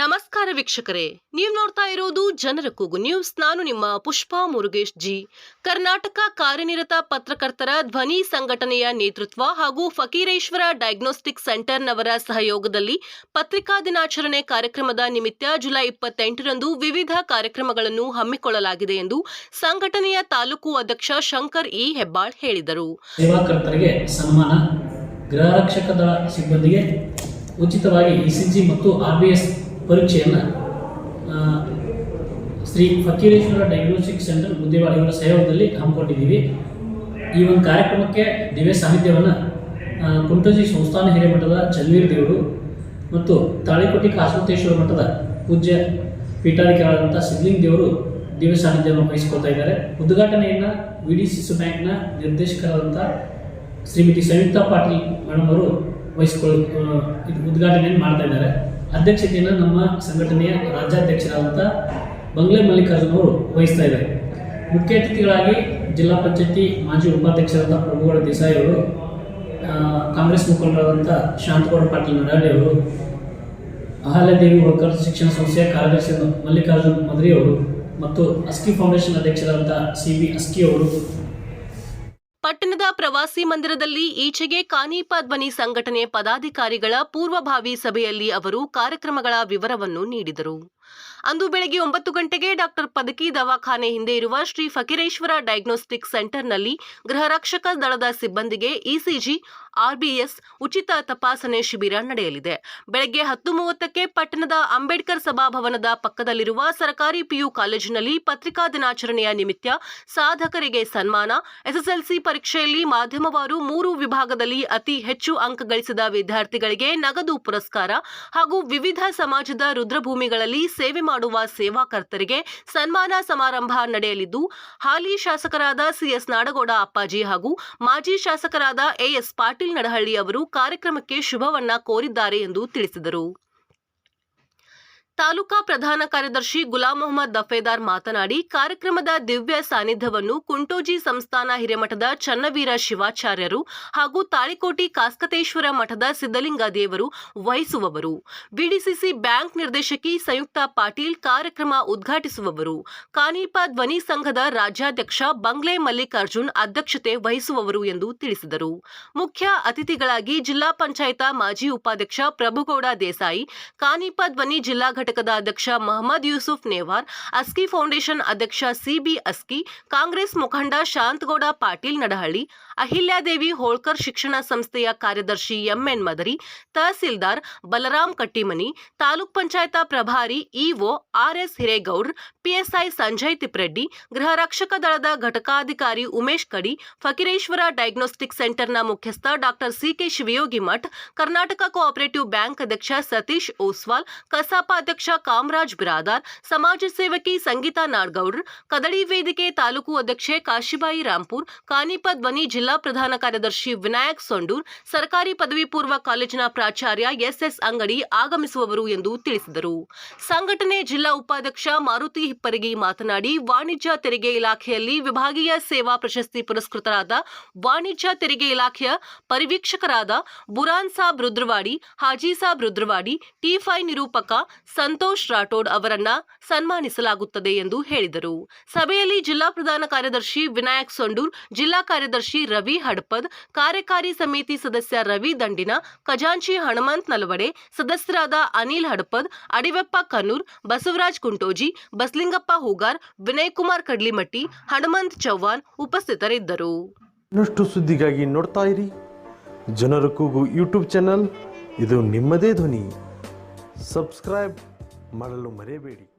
ನಮಸ್ಕಾರ ವೀಕ್ಷಕರೇ, ನೀವು ನೋಡ್ತಾ ಇರೋದು ಜನರ ಕೂಗು ನ್ಯೂಸ್. ನಾನು ನಿಮ್ಮ ಪುಷ್ಪಾ ಮುರುಗೇಶ್ ಜಿ. ಕರ್ನಾಟಕ ಕಾರ್ಯನಿರತ ಪತ್ರಕರ್ತರ ಧ್ವನಿ ಸಂಘಟನೆಯ ನೇತೃತ್ವ ಹಾಗೂ ಫಕೀರೇಶ್ವರ ಡಯಾಗ್ನೋಸ್ಟಿಕ್ ಸೆಂಟರ್ನವರ ಸಹಯೋಗದಲ್ಲಿ ಪತ್ರಿಕಾ ದಿನಾಚರಣೆ ಕಾರ್ಯಕ್ರಮದ ನಿಮಿತ್ತ ಜುಲೈ ಇಪ್ಪತ್ತೆಂಟರಂದು ವಿವಿಧ ಕಾರ್ಯಕ್ರಮಗಳನ್ನು ಹಮ್ಮಿಕೊಳ್ಳಲಾಗಿದೆ ಎಂದು ಸಂಘಟನೆಯ ತಾಲೂಕು ಅಧ್ಯಕ್ಷ ಶಂಕರ್ ಇ. ಹೆಬ್ಬಾಳ್ ಹೇಳಿದರು. ಸೇವಾಕರ್ತರಿಗೆ ಸನ್ಮಾನ. ಗೃಹರಕ್ಷಕ ದಳ ಸಿಬ್ಬಂದಿಗೆ ಉಚಿತವಾಗಿ ಇಸಿಜಿ ಮತ್ತು ಆರ್ ಬಿ ಎಸ್ ಪರೀಕ್ಷೆಯನ್ನು ಶ್ರೀ ಫಕೀರೇಶ್ವರ ಡಯಾಗ್ನೋಸ್ಟಿಕ್ ಸೆಂಟರ್ ಬುದ್ಧಿವಾಡ ಇವರ ಸಹಯೋಗದಲ್ಲಿ ಹಮ್ಮಿಕೊಂಡಿದ್ದೀವಿ. ಈ ಒಂದು ಕಾರ್ಯಕ್ರಮಕ್ಕೆ ದಿವ್ಯ ಸಾಹಿತ್ಯವನ್ನು ಕುಂಟಜಿ ಸಂಸ್ಥಾನ ಹಿರೇಮಠದ ಚನ್ವೀರ್ ದೇವರು ಮತ್ತು ತಾಳಿಕೋಟಿ ಕಾಸಮತೇಶ್ವರ ಮಠದ ಪೂಜ್ಯ ಪೀಠಾಧಿಕಾರಿಗಳಾದಂಥ ಸಿದ್ಲಿಂಗ್ ದೇವರು ದಿವ್ಯ ಸಾನ್ನಿಧ್ಯವನ್ನು ವಹಿಸಿಕೊಳ್ತಾ ಇದ್ದಾರೆ. ಉದ್ಘಾಟನೆಯನ್ನು ವಿ ಡಿ ಸಿಸು ಬ್ಯಾಂಕ್ನ ನಿರ್ದೇಶಕರಾದಂಥ ಶ್ರೀಮತಿ ಸಂಯುಕ್ತಾ ಪಾಟೀಲ್ ಮೇಡಮ್ ಅವರು ವಹಿಸಿಕೊಳ್ಳ ಇದು ಉದ್ಘಾಟನೆಯನ್ನು ಮಾಡ್ತಾ ಇದ್ದಾರೆ. ಅಧ್ಯಕ್ಷತೆಯನ್ನು ನಮ್ಮ ಸಂಘಟನೆಯ ರಾಜ್ಯಾಧ್ಯಕ್ಷರಾದಂಥ ಬಂಗ್ಲೆ ಮಲ್ಲಿಕಾರ್ಜುನ್ ಅವರು ವಹಿಸ್ತಾ ಇದ್ದಾರೆ. ಮುಖ್ಯ ಅತಿಥಿಗಳಾಗಿ ಜಿಲ್ಲಾ ಪಂಚಾಯತಿ ಮಾಜಿ ಉಪಾಧ್ಯಕ್ಷರಾದ ಪ್ರಭುಗಳ ದೇಸಾಯಿ ಅವರು ಕಾಂಗ್ರೆಸ್ ಮುಖಂಡರಾದಂಥ ಶಾಂತಗೌಡ ಪಾಟೀಲ್ ನಡಾಡಿ ಅವರು ಅಹಲ್ಯದೇವಿ ಹೋಳ್ಕರ್ ಶಿಕ್ಷಣ ಸಂಸ್ಥೆಯ ಕಾರ್ಯದರ್ಶಿ ಮಲ್ಲಿಕಾರ್ಜುನ್ ಮದ್ರಿ ಅವರು ಮತ್ತು ಅಸ್ಕಿ ಫೌಂಡೇಶನ್ ಅಧ್ಯಕ್ಷರಾದಂಥ ಸಿ ಬಿ ಅಸ್ಕಿ ಅವರು ಪಟ್ಟಣದ ಪ್ರವಾಸಿ ಮಂದಿರದಲ್ಲಿ ಈಚೆಗೆ ಕಾನೀಪ ಧ್ವನಿ ಸಂಘಟನೆ ಪದಾಧಿಕಾರಿಗಳ ಪೂರ್ವಭಾವಿ ಸಭೆಯಲ್ಲಿ ಅವರು ಕಾರ್ಯಕ್ರಮಗಳ ವಿವರವನ್ನು ನೀಡಿದರು. ಅಂದು ಬೆಳಗ್ಗೆ ಒಂಬತ್ತು ಗಂಟೆಗೆ ಡಾಕ್ಟರ್ ಪದಕಿ ದವಾಖಾನೆ ಹಿಂದೆ ಇರುವ ಶ್ರೀ ಫಕೀರೇಶ್ವರ ಡಯಾಗ್ನೋಸ್ಟಿಕ್ ಸೆಂಟರ್ನಲ್ಲಿ ಗೃಹರಕ್ಷಕ ದಳದ ಸಿಬ್ಬಂದಿಗೆ ಇಸಿಜಿ, ಆರ್ಬಿಎಸ್ ಉಚಿತ ತಪಾಸಣೆ ಶಿಬಿರ ನಡೆಯಲಿದೆ. ಬೆಳಗ್ಗೆ ಹತ್ತು ಮೂವತ್ತಕ್ಕೆ ಪಟ್ಟಣದ ಅಂಬೇಡ್ಕರ್ ಸಭಾಭವನದ ಪಕ್ಕದಲ್ಲಿರುವ ಸರ್ಕಾರಿ ಪಿಯು ಕಾಲೇಜಿನಲ್ಲಿ ಪತ್ರಿಕಾ ದಿನಾಚರಣೆಯ ನಿಮಿತ್ತ ಸಾಧಕರಿಗೆ ಸನ್ಮಾನ, ಎಸ್ಎಸ್ಎಲ್ಸಿ ಪರೀಕ್ಷೆಯಲ್ಲಿ ಮಾಧ್ಯಮವಾರು ಮೂರು ವಿಭಾಗದಲ್ಲಿ ಅತಿ ಹೆಚ್ಚು ಅಂಕ ಗಳಿಸಿದ ವಿದ್ಯಾರ್ಥಿಗಳಿಗೆ ನಗದು ಪುರಸ್ಕಾರ ಹಾಗೂ ವಿವಿಧ ಸಮಾಜದ ರುದ್ರಭೂಮಿಗಳಲ್ಲಿ ಸೇವೆ ಮಾಡುವ ಸೇವಾಕರ್ತರಿಗೆ ಸನ್ಮಾನ ಸಮಾರಂಭ ನಡೆಯಲಿದ್ದು, ಹಾಲಿ ಶಾಸಕರಾದ ಸಿಎಸ್ ನಾಡಗೌಡ ಅಪ್ಪಾಜಿ ಹಾಗೂ ಮಾಜಿ ಶಾಸಕರಾದ ಎಎಸ್ ಪಾಟೀಲ್ ನಡಹಳ್ಳಿ ಅವರು ಕಾರ್ಯಕ್ರಮಕ್ಕೆ ಶುಭವನ್ನ ಕೋರಿದ್ದಾರೆ ಎಂದು ತಿಳಿಸಿದರು. ತಾಲೂಕಾ ಪ್ರಧಾನ ಕಾರ್ಯದರ್ಶಿ ಗುಲಾಂ ಮೊಹಮ್ಮದ್ ದಫೇದಾರ್ ಮಾತನಾಡಿ, ಕಾರ್ಯಕ್ರಮದ ದಿವ್ಯ ಸಾನ್ನಿಧ್ಯವನ್ನು ಕುಂಟೋಜಿ ಸಂಸ್ಥಾನ ಹಿರೇಮಠದ ಚನ್ನವೀರ ಶಿವಾಚಾರ್ಯರು ಹಾಗೂ ತಾಳಿಕೋಟಿ ಕಾಸ್ಕತೇಶ್ವರ ಮಠದ ಸಿದ್ದಲಿಂಗ ದೇವರು ವಹಿಸುವವರು. ಬಿಡಿಸಿಸಿ ಬ್ಯಾಂಕ್ ನಿರ್ದೇಶಕಿ ಸಂಯುಕ್ತ ಪಾಟೀಲ್ ಕಾರ್ಯಕ್ರಮ ಉದ್ಘಾಟಿಸುವವರು. ಕಾನೀಪ ಧ್ವನಿ ಸಂಘದ ರಾಜ್ಯಾಧ್ಯಕ್ಷ ಬಂಗ್ಲೆ ಮಲ್ಲಿಕಾರ್ಜುನ್ ಅಧ್ಯಕ್ಷತೆ ವಹಿಸುವವರು ಎಂದು ತಿಳಿಸಿದರು. ಮುಖ್ಯ ಅತಿಥಿಗಳಾಗಿ ಜಿಲ್ಲಾ ಪಂಚಾಯತ ಮಾಜಿ ಉಪಾಧ್ಯಕ್ಷ ಪ್ರಭುಗೌಡ ದೇಸಾಯಿ, ಕಾನೀಪ ಧ್ವನಿ ಜಿಲ್ಲಾ ಘಟಕದ ಅಧ್ಯಕ್ಷ ಮಹಮ್ಮದ್ ಯೂಸುಫ್ ನೇವಾರ್, ಅಸ್ಕಿ ಫೌಂಡೇಶನ್ ಅಧ್ಯಕ್ಷ ಸಿಬಿ ಅಸ್ಕಿ, ಕಾಂಗ್ರೆಸ್ ಮುಖಂಡ ಶಾಂತಗೌಡ ಪಾಟೀಲ್ ನಡಹಳ್ಳಿ, ಅಹಿಲ್ಯಾದೇವಿ ಹೋಳ್ಕರ್ ಶಿಕ್ಷಣ ಸಂಸ್ಥೆಯ ಕಾರ್ಯದರ್ಶಿ MN Madari, tahsildar Balram Kattimani, taluk panchayat ಪ್ರಭಾರಿ EO RS Hiregoudar, PSI Sanjay Tipreddy, ಗೃಹ ರಕ್ಷಕ ದಳದ ಘಟಕಾಧಿಕಾರಿ ಉಮೇಶ್ ಕಡಿ, ಫಕೀರೇಶ್ವರ ಡಯಾಗ್ನೋಸ್ಟಿಕ್ ಸೆಂಟರ್ನ ಮುಖ್ಯಸ್ಥ doctor CK Shivayogi Math, Karnataka cooperative bank ಅಧ್ಯಕ್ಷ ಸತೀಶ್ ಓಸ್ವಾಲ್ ಕಸಾಪ ಅಧ್ಯಕ್ಷ ಕಾಮರಾಜ್ ಬಿರಾದಾರ್, ಸಮಾಜ ಸೇವಕಿ ಸಂಗೀತಾ ನಾಡ್ಗೌಡ್ರ್ ಕದಳಿ ವೇದಿಕೆ ತಾಲೂಕು ಅಧ್ಯಕ್ಷೆ ಕಾಶಿಬಾಯಿ ರಾಂಪುರ್, ಕಾನಿಪ ಧ್ವನಿ ಜಿಲ್ಲಾ ಪ್ರಧಾನ ಕಾರ್ಯದರ್ಶಿ ವಿನಾಯಕ್ ಸೊಂಡೂರ್, ಸರ್ಕಾರಿ ಪದವಿ ಪೂರ್ವ ಕಾಲೇಜಿನ ಪ್ರಾಚಾರ್ಯ ಎಸ್ಎಸ್ ಅಂಗಡಿ ಆಗಮಿಸುವವರು ಎಂದು ತಿಳಿಸಿದರು. ಸಂಘಟನೆ ಜಿಲ್ಲಾ ಉಪಾಧ್ಯಕ್ಷ ಮಾರುತಿ ಹಿಪ್ಪರಗಿ ಮಾತನಾಡಿ, ವಾಣಿಜ್ಯ ತೆರಿಗೆ ಇಲಾಖೆಯಲ್ಲಿ ವಿಭಾಗೀಯ ಸೇವಾ ಪ್ರಶಸ್ತಿ ಪುರಸ್ಕೃತರಾದ ವಾಣಿಜ್ಯ ತೆರಿಗೆ ಇಲಾಖೆಯ ಪರಿವೀಕ್ಷಕರಾದ ಬುರಾನ್ ಸಾಬ್ ರುದ್ರವಾಡಿ, ಹಾಜಿ ಸಾಬ್ ರುದ್ರವಾಡಿ ಟಿಫೈ ನಿರೂಪಕ ಸಂತೋಷ್ ರಾಠೋಡ್ ಅವರನ್ನ ಸನ್ಮಾನಿಸಲಾಗುತ್ತದೆ ಎಂದು ಹೇಳಿದರು. ಸಭೆಯಲ್ಲಿ ಜಿಲ್ಲಾ ಪ್ರಧಾನ ಕಾರ್ಯದರ್ಶಿ ವಿನಾಯಕ್ ಸೊಂಡೂರ್, ಜಿಲ್ಲಾ ಕಾರ್ಯದರ್ಶಿ ರವಿ ಹಡಪದ್, ಕಾರ್ಯಕಾರಿ ಸಮಿತಿ ಸದಸ್ಯ ರವಿ ದಂಡಿನ, ಖಜಾಂಚಿ ಹನುಮಂತ್ ನಲವಡೆ, ಸದಸ್ಯರಾದ ಅನಿಲ್ ಹಡಪದ್, ಅಡಿವೆಪ್ಪ ಕನೂರ್, ಬಸವರಾಜ್ ಕುಂಟೋಜಿ, ಬಸಲಿಂಗಪ್ಪ ಹೂಗಾರ್ ವಿನಯ್ ಕುಮಾರ್ ಕಡ್ಲಿಮಟ್ಟಿ, ಹನುಮಂತ್ ಚೌಹಾಣ್ ಉಪಸ್ಥಿತರಿದ್ದರು. ಇನ್ನಷ್ಟು ಸುದ್ದಿಗಾಗಿ ನೋಡ್ತಾ ಇರಿ. ಜನರ ಕೂಗು ಯೂಟ್ಯೂಬ್ ಚಾನಲ್. ಇದು ನಿಮ್ಮದೇ ಧ್ವನಿ. ಸಬ್ಸ್ಕ್ರೈಬ್. ಮಾಡಲು ಮರೆಯಬೇಡಿ.